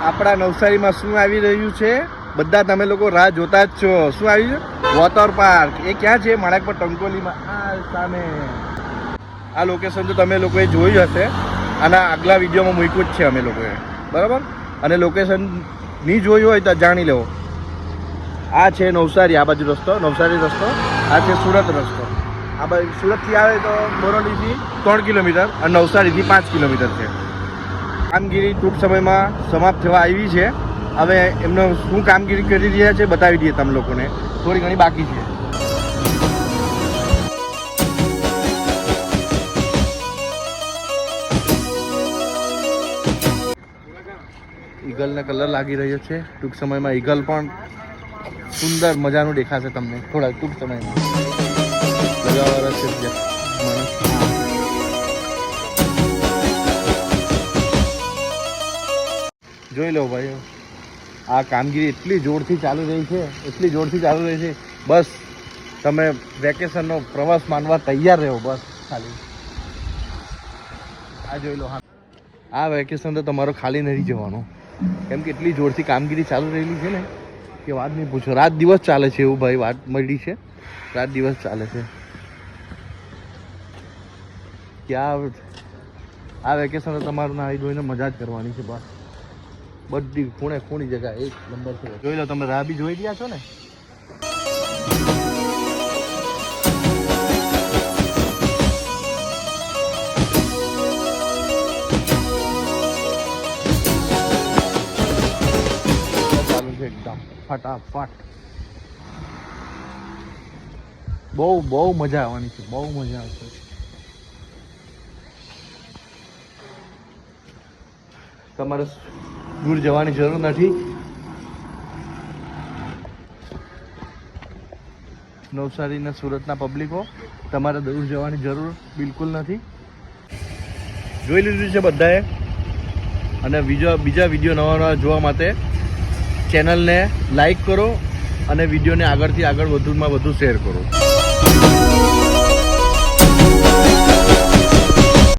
આપણા નવસારીમાં શું આવી રહ્યું છે? બધા તમે લોકો રાહ જોતા જ છો. શું આવ્યું વોટર પાર્ક. એ ક્યાં છે? માણેકપર ટંકોલીમાં. આ સામે. આ લોકેશન તો તમે લોકોએ જોયું હશે. આના આગલા વિડીયોમાં મૂક્યું જ છે અમે લોકોએ. બરાબર? અને લોકેશન નહીં જોયું હોય તો જાણી લેવો. આ છે નવસારી, આ બાજુ રસ્તો. નવસારી રસ્તો. આ છે સુરત રસ્તો. આ બાજુ સુરતથી આવે તો બોરોલીથી ત્રણ કિલોમીટર અને નવસારીથી પાંચ કિલોમીટર છે. કામગીરી ટૂંક સમયમાં સમાપ્ત થવા આવી છે. હવે એમનો શું કામગીરી કરી રહ્યા છે બતાવી દઈએ તમે લોકોને. થોડી ઘણી બાકી છે. ઈગલને કલર લાગી રહ્યો છે. ટૂંક સમયમાં ઈગલ પણ સુંદર મજાનું દેખાશે તમને. થોડા ટૂંક સમયમાં. લગાવવા છે માણસ. જોઈ લો ભાઈઓ આ કામગીરી એટલી જોરથી ચાલુ રહી છે, એટલી જોરથી ચાલુ રહી છે. બસ, તમે વેકેશનનો પ્રવાસ માનવા તૈયાર રહો, બસ, ખાલી. આ જોઈ લો, હા. આ વેકેશન તો તમારો ખાલી નથી જવાનો. કેમ કે એટલી જોરથી કામગીરી ચાલુ રહેલી છે ને, કે વાત નહીં પૂછો. રાત દિવસ ચાલે છે એવું ભાઈ વાત મળી છે. રાત દિવસ ચાલે છે. ક્યાં આ વેકેશન તો તમારું નાહી ધોઈને મજા જ કરવાની છે, બસ. બધી ખૂણે ખૂણી જગ્યા એક નંબર છે. જોઈ લો, તમે રાબી જોઈ ગયા છો ને? એકદમ. ફટાફટ. બહુ બહુ મજા આવવાની છે, બહુ મજા આવશે. તમારે દૂર જવાની જરૂર નથી. નવસારીના સુરતના પબ્લિકો તમારે દૂર જવાની જરૂર બિલકુલ નથી. જોઈ લીધું છે બધાએ. અને બીજા બીજા વીડિયો નવા નવા જોવા માટે ચેનલને લાઈક કરો અને વિડીયોને આગળથી આગળ વધુમાં વધુ શેર કરો.